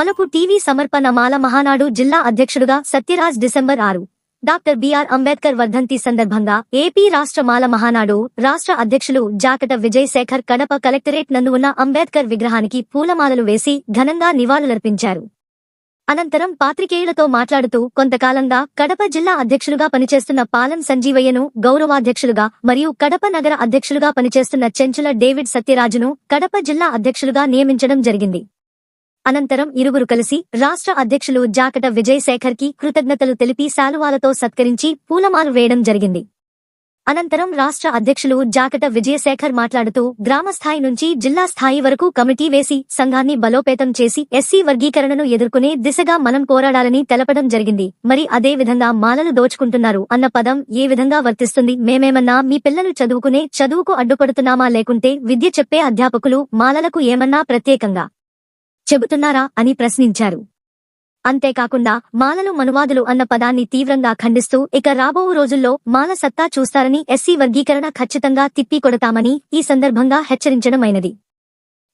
మలుపు టీవీ సమర్పణ మాల మహానాడు జిల్లా అధ్యక్షుడుగా సత్యరాజ్ డిసెంబర్ ఆరు. డాక్టర్ బిఆర్ అంబేద్కర్ వర్ధంతి సందర్భంగా ఏపీ రాష్ట్ర మాల మహానాడు రాష్ట్ర అధ్యక్షులు జాకట విజయశేఖర్ కడప కలెక్టరేట్ నందు ఉన్న అంబేద్కర్ విగ్రహానికి పూలమాలలు వేసి ఘనంగా నివాళులర్పించారు. అనంతరం పాత్రికేయులతో మాట్లాడుతూ కొంతకాలంగా కడప జిల్లా అధ్యక్షులుగా పనిచేస్తున్న పాలెం సంజీవయ్యను గౌరవాధ్యక్షులుగా మరియు కడప నగర అధ్యక్షులుగా పనిచేస్తున్న చెంచుల డేవిడ్ సత్యరాజును కడప జిల్లా అధ్యక్షులుగా నియమించడం జరిగింది. అనంతరం ఇరువురు కలిసి రాష్ట్ర అధ్యక్షులు జాకట విజయశేఖర్కి కృతజ్ఞతలు తెలిపి శాలువాలతో సత్కరించి పూలమాలు వేయడం జరిగింది. అనంతరం రాష్ట్ర అధ్యక్షులు జాకట విజయశేఖర్ మాట్లాడుతూ గ్రామస్థాయి నుంచి జిల్లా స్థాయి వరకు కమిటీ వేసి సంఘాన్ని బలోపేతం చేసి ఎస్సీ వర్గీకరణను ఎదుర్కొనే దిశగా మనం పోరాడాలని తెలపడం జరిగింది. మరి అదే విధంగా మాలలు దోచుకుంటున్నారు అన్న పదం ఏ విధంగా వర్తిస్తుంది? మేమేమన్నా మీ పిల్లలు చదువుకునే చదువుకు అడ్డుపడుతున్నామా లేకుంటే విద్య చెప్పే అధ్యాపకులు మాలలకు ఏమన్నా ప్రత్యేకంగా చెబుతున్నారా అని ప్రశ్నించారు. అంతేకాకుండా మాలలు మనువాదులు అన్న పదాన్ని తీవ్రంగా ఖండిస్తూ ఇక రాబో రోజుల్లో మాల సత్తా చూస్తారని ఎస్సీ వర్గీకరణ ఖచ్చితంగా తిప్పికొడతామని ఈ సందర్భంగా హెచ్చరించడమైనది.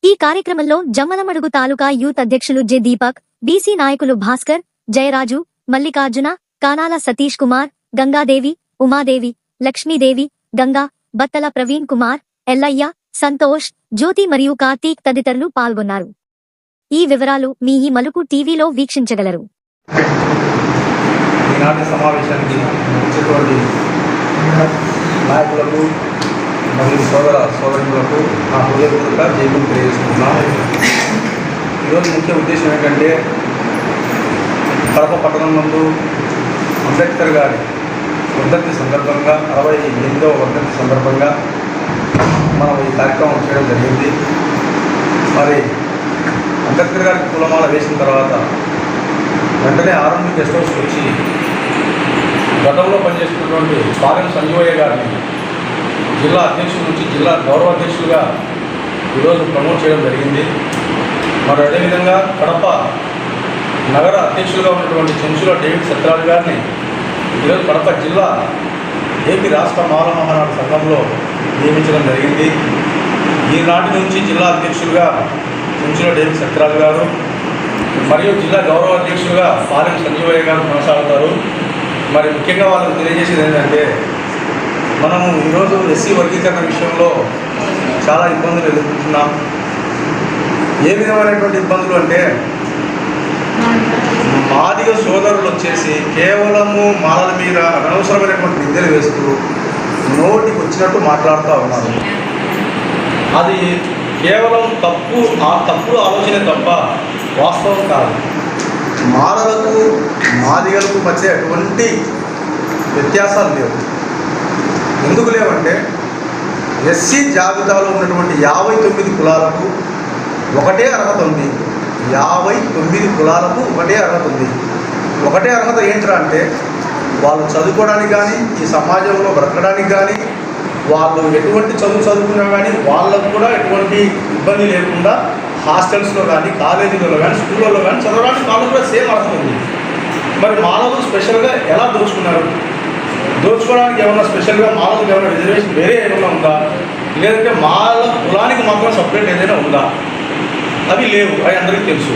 ఈ కార్యక్రమంలో జమ్మలమడుగు తాలూకా యూత్ అధ్యక్షులు జె దీపక్ బీసీ నాయకులు భాస్కర్ జయరాజు మల్లికార్జున కానాల సతీష్ కుమార్ గంగాదేవి ఉమాదేవి లక్ష్మీదేవి గంగా బత్తల ప్రవీణ్ కుమార్ ఎల్లయ్య సంతోష్ జ్యోతి మరియు కార్తీక్ తదితరులు పాల్గొన్నారు. ఈ వివరాలు మీ ఈ మలుపు టీవీలో వీక్షించగలరు. ఈనాటి సమావేశానికి వచ్చేటువంటి నాయకులకు మరియు సోదర సోదరులకు నా హృదయపూర్వక జైలు తెలియజేస్తున్నాను ఈరోజు ముఖ్య ఉద్దేశం ఏంటంటే కడప పట్టణం నందు అంబేద్కర్ గారి వర్ధంతి సందర్భంగా అరవై ఎనిమిదవ వర్ధంతి సందర్భంగా మనం ఈ కార్యక్రమం చేయడం జరిగింది. మరి అంబేద్కర్ గారికి పూలమాల వేసిన తర్వాత వెంటనే ఆర్ఎంబి గెస్ట్ హౌస్కి వచ్చి గతంలో పనిచేస్తున్నటువంటి పాలెం సంజీవయ్య గారిని జిల్లా అధ్యక్షుల నుంచి జిల్లా గౌరవ అధ్యక్షులుగా ఈరోజు ప్రమోట్ చేయడం జరిగింది. మరి అదేవిధంగా కడప నగర అధ్యక్షులుగా ఉన్నటువంటి చెంచుల డేవిడ్ సత్యరాజు గారిని ఈరోజు కడప జిల్లా ఏపీ రాష్ట్ర మాల మహానాడు సంఘంలో నియమించడం జరిగింది. ఈనాటి నుంచి జిల్లా అధ్యక్షులుగా చెంచుల డేవి సత్యరాజు గారు మరియు జిల్లా గౌరవ అధ్యక్షులుగా పాలెం సంజీవయ్య గారు కొనసాగుతారు. మరి ముఖ్యంగా వాళ్ళకు తెలియజేసేది ఏంటంటే మనము ఈరోజు ఎస్సీ వర్గీకరణ విషయంలో చాలా ఇబ్బందులు ఎదుర్కొంటున్నాం. ఏ విధమైనటువంటి ఇబ్బందులు అంటే మాదిగ సోదరులు వచ్చేసి కేవలము మాలల మీద అనవసరమైనటువంటి నిందలు వేస్తూ నోటికి వచ్చినట్టు మాట్లాడుతూ ఉన్నారు. అది కేవలం తప్పు ఆ తప్పుడు ఆలోచన తప్ప వాస్తవం కాదు. మారలకు మాదిగలకు మధ్య ఎటువంటి వ్యత్యాసాలు లేవు. ఎందుకు లేవంటే ఎస్సీ జాబితాలో ఉన్నటువంటి యాభై తొమ్మిది కులాలకు ఒకటే అర్హత ఉంది. యాభై తొమ్మిది కులాలకు ఒకటే అర్హత ఉంది. ఒకటే అర్హత ఏంట్రా అంటే వాళ్ళు చదువుకోవడానికి కానీ ఈ సమాజంలో బ్రతకడానికి కానీ వాళ్ళు ఎటువంటి చదువు చదువుకున్నా కానీ వాళ్ళకు కూడా ఎటువంటి ఇబ్బంది లేకుండా హాస్టల్స్లో కానీ కాలేజీలలో కానీ స్కూళ్ళలో కానీ చదవడానికి వాళ్ళకు కూడా సేమ్ అర్థం ఉంది. మరి మాలలు స్పెషల్గా ఎలా దోచుకున్నారు? దోచుకోవడానికి ఏమన్నా స్పెషల్గా మాలకు ఏమైనా రిజర్వేషన్ వేరే ఏమైనా ఉందా? లేదంటే మాల కులానికి మాత్రం సపరేట్ ఏదైనా ఉందా? అవి లేవు అవి అందరికీ తెలుసు.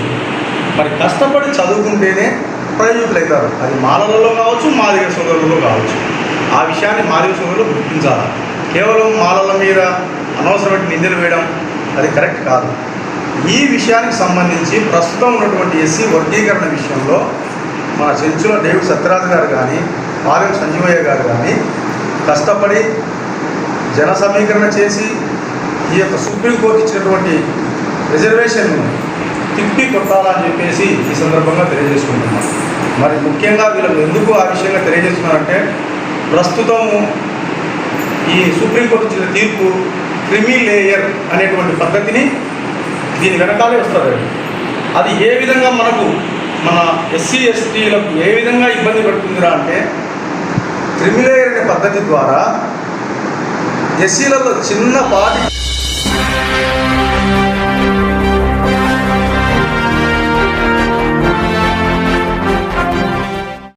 మరి కష్టపడి చదువుకుంటేనే ప్రయోజకులు అవుతారు అది మాలలలో కావచ్చు మాదిగ సోదరులలో కావచ్చు. ఆ విషయాన్ని మాదిగ సోదరులు గుర్తించాలి? కేవలం మాలల మీద అనవసరమైన నిందలు వేయడం అది కరెక్ట్ కాదు. ఈ విషయానికి సంబంధించి ప్రస్తుతం ఉన్నటువంటి ఎస్సీ వర్గీకరణ విషయంలో మా చెంచుల డేవిడ్ సత్యరాజు గారు కానీ పాలెం సంజీవయ్య గారు కానీ కష్టపడి జన సమీకరణ చేసి ఈ యొక్క సుప్రీంకోర్టు ఇచ్చినటువంటి రిజర్వేషన్ను తిప్పి కొట్టాలని చెప్పేసి ఈ సందర్భంగా తెలియజేసుకుంటున్నాం. మరి ముఖ్యంగా వీళ్ళు ఎందుకు ఆ విషయంగా తెలియజేస్తున్నారంటే ప్రస్తుతము ఈ సుప్రీంకోర్టు ఇచ్చిన తీర్పు క్రిమి లేయర్ అనేటువంటి పద్ధతిని దీని వెనకాలే వస్తుంది. అది ఏ విధంగా మనకు మన ఎస్సీ ఎస్టీలకు ఏ విధంగా ఇబ్బంది పెడుతుందిరా అంటే క్రిమిలేయర్ అనే పద్ధతి ద్వారా ఎస్సీలలో చిన్నపాటి